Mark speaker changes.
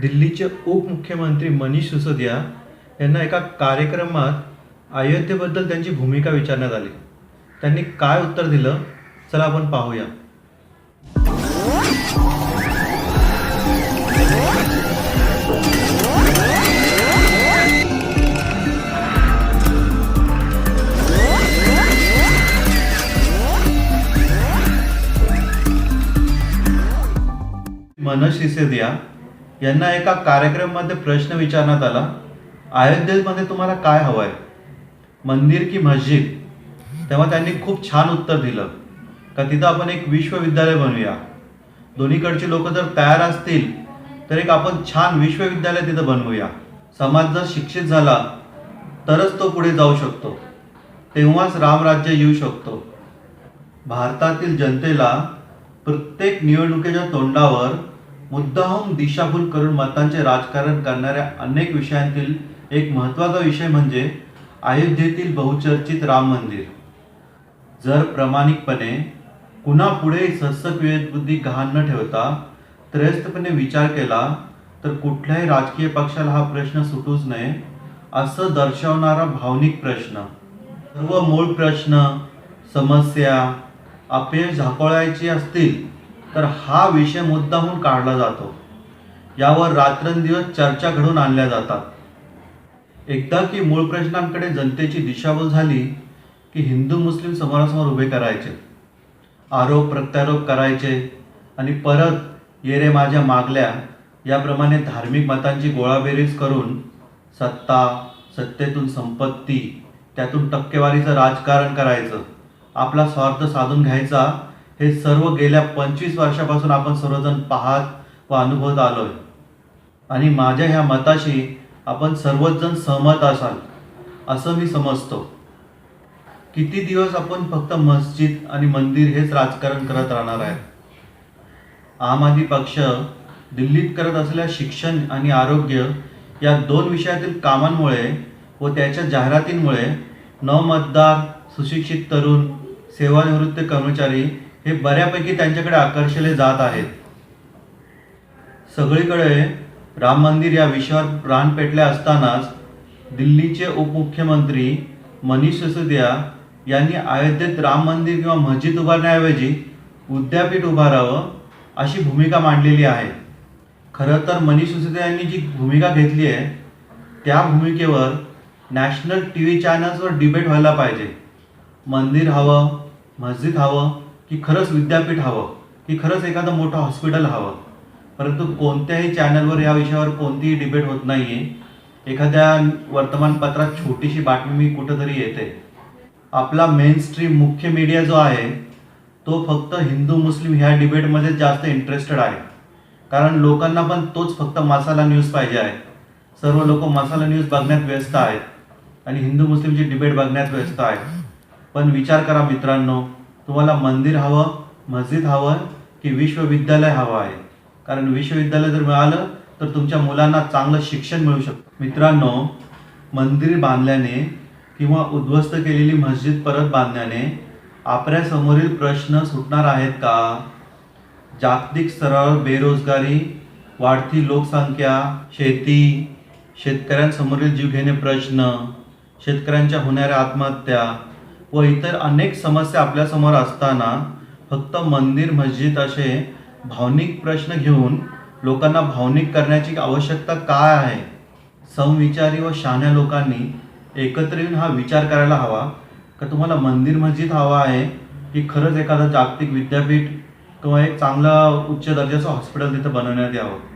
Speaker 1: दिल्लीचे उपमुख्यमंत्री मनीष सिसोदिया यांना एका कार्यक्रमात अयोध्येबद्दल त्यांची भूमिका विचारण्यात आली. त्यांनी काय उत्तर दिलं? चला आपण पाहूया. मनोज सिसोदिया यांना एका कार्यक्रमामध्ये प्रश्न विचारण्यात आला अयोध्येमध्ये तुम्हाला काय हवं आहे मंदिर की मस्जिद? तेव्हा त्यांनी खूप छान उत्तर दिलं का तिथं आपण एक विश्वविद्यालय बनवूया दोन्हीकडचे लोक जर तयार असतील तर एक आपण छान विश्वविद्यालय तिथं बनवूया. समाज जर शिक्षित झाला तरच तो पुढे जाऊ शकतो. तेव्हाच रामराज्य येऊ शकतो. भारतातील जनतेला प्रत्येक निवडणुकीच्या तोंडावर मुद्दाहून दिशाभूल करून मतांचे राजकारण करणाऱ्या अनेक विषयांतील एक महत्त्वाचा विषय म्हणजे अयोध्येतील बहुचर्चित राम मंदिर. जर प्रामाणिकपणे कुणापुढे सत्सक विवेकबुद्धी गहाण न ठेवता त्रयस्थपणे विचार केला तर कुठल्याही राजकीय पक्षाला हा प्रश्न सुटूच नये असं दर्शवणारा भावनिक प्रश्न. सर्व मूळ प्रश्न समस्या अपयश झाकोळायची असतील तर हा विषय मुद्दाहून काढला जातो. यावर रात्रंदिवस चर्चा घडून आणल्या जातात. एकदा की मूळ प्रश्नांकडे जनतेची दिशाभूल झाली की हिंदू मुस्लिम समोरासमोर उभे करायचे. आरोप प्रत्यारोप करायचे आणि परत ये रे माझ्या मागल्या याप्रमाणे धार्मिक मतांची गोळाबेरीज करून सत्ता सत्तेतून संपत्ती त्यातून टक्केवारीचं राजकारण करायचं आपला स्वार्थ साधून घ्यायचा हे सर्व गेल्या पंचवीस वर्षापासून आपण सर्वजण पाहत व अनुभवत आलोय. आणि माझ्या ह्या मताशी आपण सर्वच जण सहमत असाल असं मी समजतो. किती दिवस आपण फक्त मस्जिद आणि मंदिर हेच राजकारण करत राहणार आहे आम आदमी पक्ष दिल्लीत करत असलेल्या शिक्षण आणि आरोग्य या दोन विषयातील कामांमुळे व त्याच्या जाहिरातींमुळे नवमतदार सुशिक्षित तरुण सेवानिवृत्त कर्मचारी हे बऱ्यापैकी त्यांच्याकडे आकर्षले जात आहेत. सगळीकडे राम मंदिर या विषयावर प्राण पेटले असतानाच दिल्लीचे उपमुख्यमंत्री मनीष सिसोदिया यांनी अयोध्येत राम मंदिर किंवा मस्जिद उभारण्याऐवजी विद्यापीठ उभारावं अशी भूमिका मांडलेली आहे. खरं तर मनीष सिसोदिया यांनी जी भूमिका घेतली आहे त्या भूमिकेवर नॅशनल टी व्ही चॅनल्सवर डिबेट व्हायला पाहिजे. मंदिर हवं मस्जिद हवं की खरंच विद्यापीठ हवं की खरंच एखादं मोठं हॉस्पिटल हवं. परंतु कोणत्याही चॅनलवर या विषयावर कोणतीही डिबेट होत नाही आहे एखाद्या वर्तमानपत्रात छोटीशी बातमी मी कुठंतरी येते. आपला मेन स्ट्रीम मुख्य मीडिया जो आहे तो फक्त हिंदू मुस्लिम ह्या डिबेटमध्ये जास्त इंटरेस्टेड आहे. कारण लोकांना पण तोच फक्त मसाला न्यूज पाहिजे आहे. सर्व लोक मसाला न्यूज बघण्यात व्यस्त आहेत. आणि हिंदू मुस्लिमची डिबेट बघण्यात व्यस्त आहेत. पण विचार करा मित्रांनो तुम्हाला मंदिर हवं मस्जिद हवं की विश्वविद्यालय हवं आहे? कारण विश्वविद्यालय जर मिळालं तर तुमच्या मुलांना चांगलं शिक्षण मिळू शकतं. मित्रांनो मंदिर बांधल्याने किंवा उद्ध्वस्त केलेली मस्जिद परत बांधण्याने आपल्यासमोरील प्रश्न सुटणार आहेत का? जागतिक स्तरावर बेरोजगारी वाढती लोकसंख्या शेती शेतकऱ्यांसमोरील जीवघेणे प्रश्न शेतकऱ्यांच्या होणाऱ्या आत्महत्या व इतर अनेक समस्या आपल्यासमोर असताना फक्त मंदिर मस्जिद असे भावनिक प्रश्न घेऊन लोकांना भावनिक करण्याची आवश्यकता काय आहे? समविचारी व शहाण्या लोकांनी एकत्र येऊन हा विचार करायला हवा. का तुम्हाला मंदिर मस्जिद हवा आहे की खरंच एखादं जागतिक विद्यापीठ किंवा एक चांगला उच्च दर्जाचं हॉस्पिटल तिथं बनवण्यात यावं?